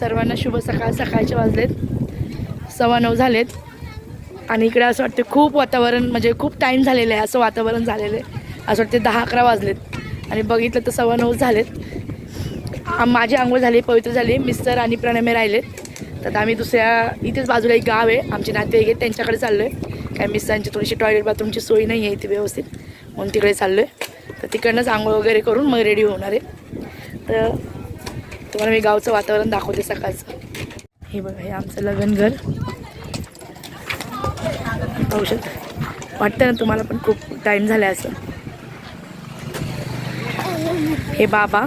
सर्वांना शुभ सकाळ. सकाळचे वाजलेत. सव्वा नऊ झालेत. आणि इकडे असं वाटतं खूप वातावरण म्हणजे खूप टाईम झालेलं आहे. असं वातावरण झालेलं आहे. असं वाटते दहा अकरा वाजलेत. आणि बघितलं तर सव्वा नऊ झालेत. माझी आंघोळ झाली पवित्र झाली. मिस्टर आणि प्रणमे राहिलेत. तर आम्ही दुसऱ्या इथेच बाजूला एक गाव आहे. आमचे नातेवाईक आहेत त्यांच्याकडे चाललो आहे काय मिस्टरांची थोडीशी टॉयलेट बाथरूमची सोय नाही आहे इथे व्यवस्थित. म्हणून तिकडे चाललो आहे तर तिकडनंच आंघोळ वगैरे करून मग रेडी होणार आहे. तर तुम्हाला मी गावचं वातावरण दाखवते सकाळचं. हे बघा हे आमचं लग्न घर. पाहू वाटतं ना तुम्हाला पण खूप टाईम झाला आहे असं. हे बाबा.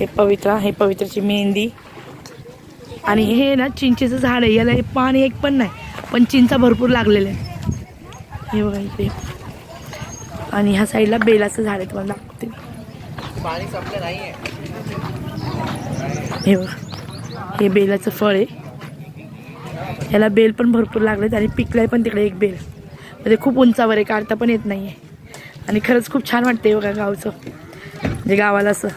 हे पवित्रा हे पवित्राची मेहंदी. आणि हे ना चिंचेचं झाड आहे. याला हे पाणी एक पण नाही पण चिंचा भरपूर लागलेलं आहे हे बघा इकडे. आणि ह्या साईडला बेलाचं झाड आहे तुम्हाला दाखवते. पाणी संपलं नाहीये. हे बघा. हे बेलाचं फळ आहे. याला बेल पण भरपूर लागलेत आणि पिकलाय पण तिकडे एक बेल. म्हणजे खूप उंचावर आहे काढता पण येत नाही आहे आणि खरंच खूप छान वाटते बघा गावचं. म्हणजे गावाला असं.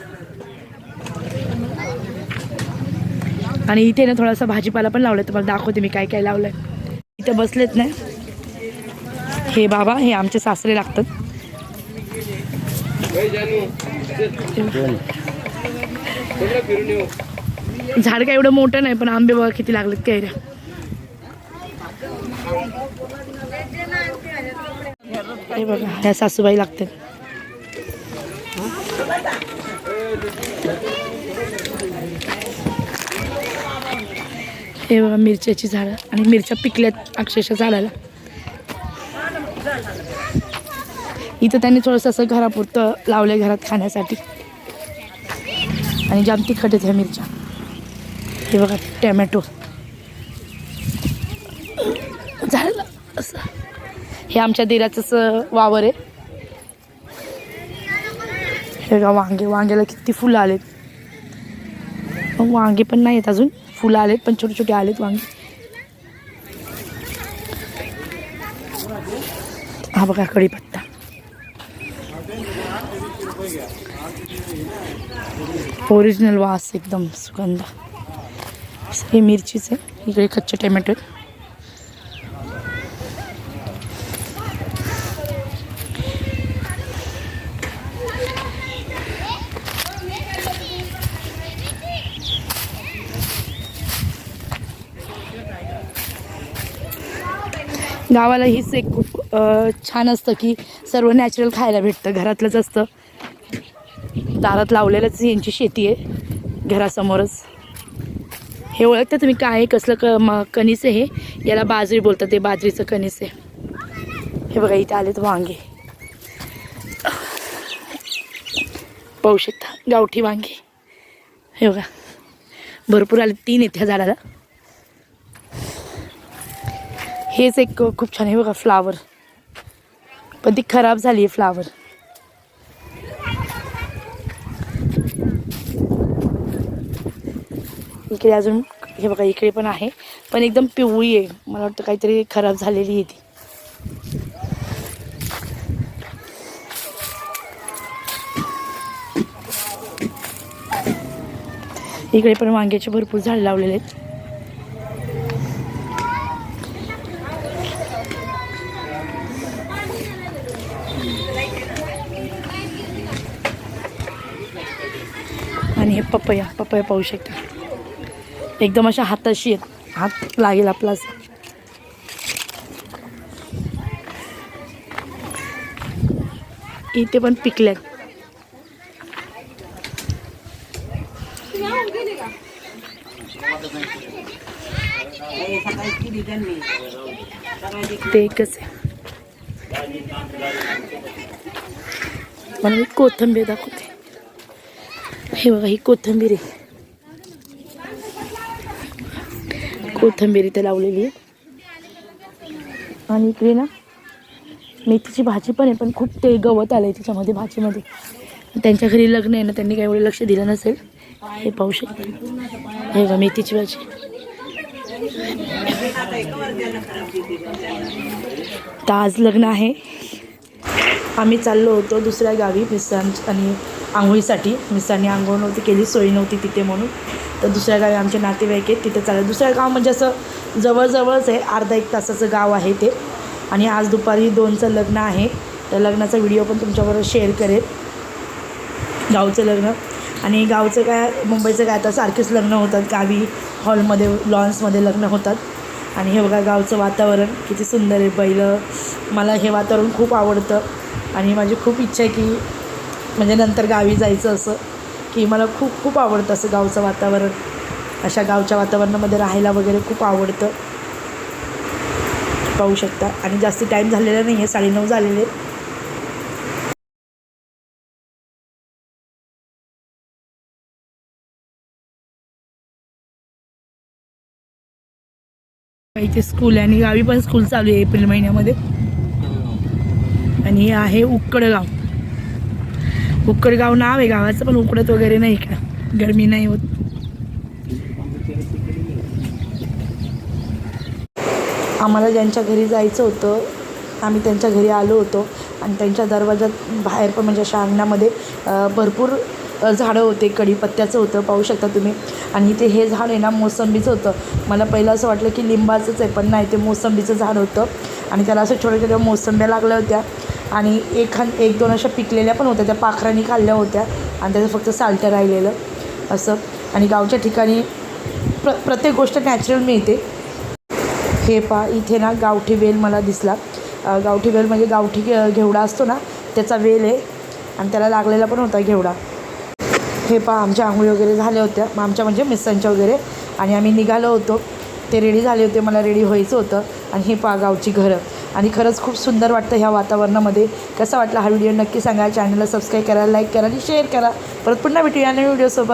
आणि इथे ना थोडासा भाजीपाला पण लावलाय. तुम्हाला दाखवते मी काय काय लावलंय. इथे बसलेत ना. हे बाबा हे आमचे सासरे लागतात. झाड काय एवढं मोठं नाही पण आंबे बघा किती लागलेत कैऱ्या. हे बघा ह्या सासूबाई लागतात. हे बघा मिरच्याची झाडं आणि मिरच्या पिकल्यात अक्षरशः झाडाला. इथं त्यांनी थोडंसं असं घरापुरतं लावलं घरात खाण्यासाठी. आणि जाम तिखट आहेत ह्या मिरच्या. हे बघा टॅमॅटो. झालं असं. हे आमच्या दिराचंच वावर आहे. हे बघा वांगे वांग्याला किती फुलं आलेत. मग वांगे पण नाही आहेत अजून. फुलं आलेत पण छोटे छोटे आलेत वांगे. हा बघा कढीपत्ता. ओरिजिनल वास एकदम सुगंध हे आहे इकडे कच्चे टोमॅटो आहेत. गावाला हीच एक छान असतं की सर्व नॅचरल खायला भेटतं घरातलंच असतं. दारात लावलेलंच यांची शेती आहे घरासमोरच. हे ओळखता तुम्ही काय आहे कसलं क म कणीस आहे हे? याला बाजरी बोलतात ते बाजरीचं कणीस आहे. हे बघा इथे आलेत वांगे. पाहू शकता गावठी वांगे. हे बघा भरपूर आले तीन आहेत ह्या झाडाला. हेच एक खूप छान आहे बघा फ्लावर. पण ती खराब झाली आहे फ्लावर इकडे अजून हे बघा इकडे पण आहे. पण एकदम पिवळी आहे. मला वाटतं काहीतरी खराब झालेली आहे ती. इकडे पण वांग्याचे भरपूर झाड लावलेले आहेत. आणि हे पपया पपया पाहू शकता. एकदम अशा हाताशी आहेत. हात लागेल आपला. असं इथे पण पिकल्यात. ते एकच आहे. मला कोथंबीर दाखवते. हे बघा ही कोथंबीर आहे. कोथंबीर इथे लावलेली आहे. आणि इकडे ना मेथीची भाजी पण आहे पण खूप ते गवत आलं आहे त्याच्यामध्ये भाजीमध्ये. त्यांच्या घरी लग्न आहे ना त्यांनी काही एवढं लक्ष दिलं नसेल. हे पाहू शकता. हे बघा मेथीची भाजी. आज लग्न आहे. आम्ही चाललो होतो दुसऱ्या गावी मिस्टरांच्या आणि आंघोळीसाठी. मिस्टरांनी आंघोळ नव्हती केली सोय नव्हती तिथे म्हणून. तर दुसऱ्या गावी आमचे नातेवाईक आहेत तिथे चाललं दुसऱ्या गाव म्हणजे असं जवळजवळच आहे अर्धा एक तासाचं गाव आहे ते. आणि आज दुपारी दोनचं लग्न आहे. तर लग्नाचा व्हिडिओ पण तुमच्याबरोबर शेअर करेल गावचं लग्न. आणि गावचं काय मुंबईचं काय आता सारखेच लग्न होतात. गावी हॉलमध्ये लॉन्समध्ये लग्न होतात. आणि हे बघा गावचं वातावरण किती सुंदर आहे बैलं. मला हे वातावरण खूप आवडतं. आणि माझी खूप इच्छा आहे की म्हणजे नंतर गावी जायचं असं की मला खूप खूप आवडतं असं गावचं वातावरण. अशा गावच्या वातावरणामध्ये राहायला वगैरे खूप आवडतं. पाहू शकता. आणि जास्ती टाईम झालेला नाही आहे साडेनऊ झालेले. इथे स्कूल आहे आणि गावी पण स्कूल चालू आहे एप्रिल महिन्यामध्ये. आणि हे आहे उक्कडगाव उक्कडगाव नाव आहे गावाचं पण उकडत वगैरे नाही का? गरमी नाही होत. आम्हाला ज्यांच्या घरी जायचं होतं आम्ही त्यांच्या घरी आलो होतो. आणि त्यांच्या दरवाजात बाहेर पण म्हणजे अशा अंगणामध्ये भरपूर झाडं होते कढीपत्त्याचं होतं पाहू शकता तुम्ही. आणि इथे हे झाड आहे ना मोसंबीचं होतं. मला पहिलं असं वाटलं की लिंबाचंच आहे पण नाही ते मोसंबीचं झाड होतं. आणि त्याला असं छोट्या छोट्या मोसंब्या लागल्या होत्या. आणि एखाद एक दोन अशा पिकलेल्या पण होत्या त्या पाखरांनी खाल्ल्या होत्या आणि त्याचं फक्त सालटं राहिलेलं असं. आणि गावच्या ठिकाणी प्र प्रत्येक गोष्ट नॅचरल मिळते. हे पा इथे ना गावठी वेल मला दिसला. गावठी वेल म्हणजे गावठी घेवडा असतो ना त्याचा वेल आहे आणि त्याला लागलेला पण होता घेवडा. हे पा आमच्या आंघोळी वगैरे झाल्या होत्या. मग आमच्या म्हणजे मिस्सांच्या वगैरे. आणि आम्ही निघालो होतो. ते रेडी झाले होते मला रेडी व्हायचं होतं. आणि हे पा गावची घरं. आणि खरंच खूप सुंदर वाटतं ह्या वातावरणामध्ये. कसा वाटला हा व्हिडिओ नक्की सांगा. चॅनलला सबस्क्राईब करा लाईक करा आणि शेअर करा. परत पुन्हा भेटूया नवीन व्हिडिओसोबत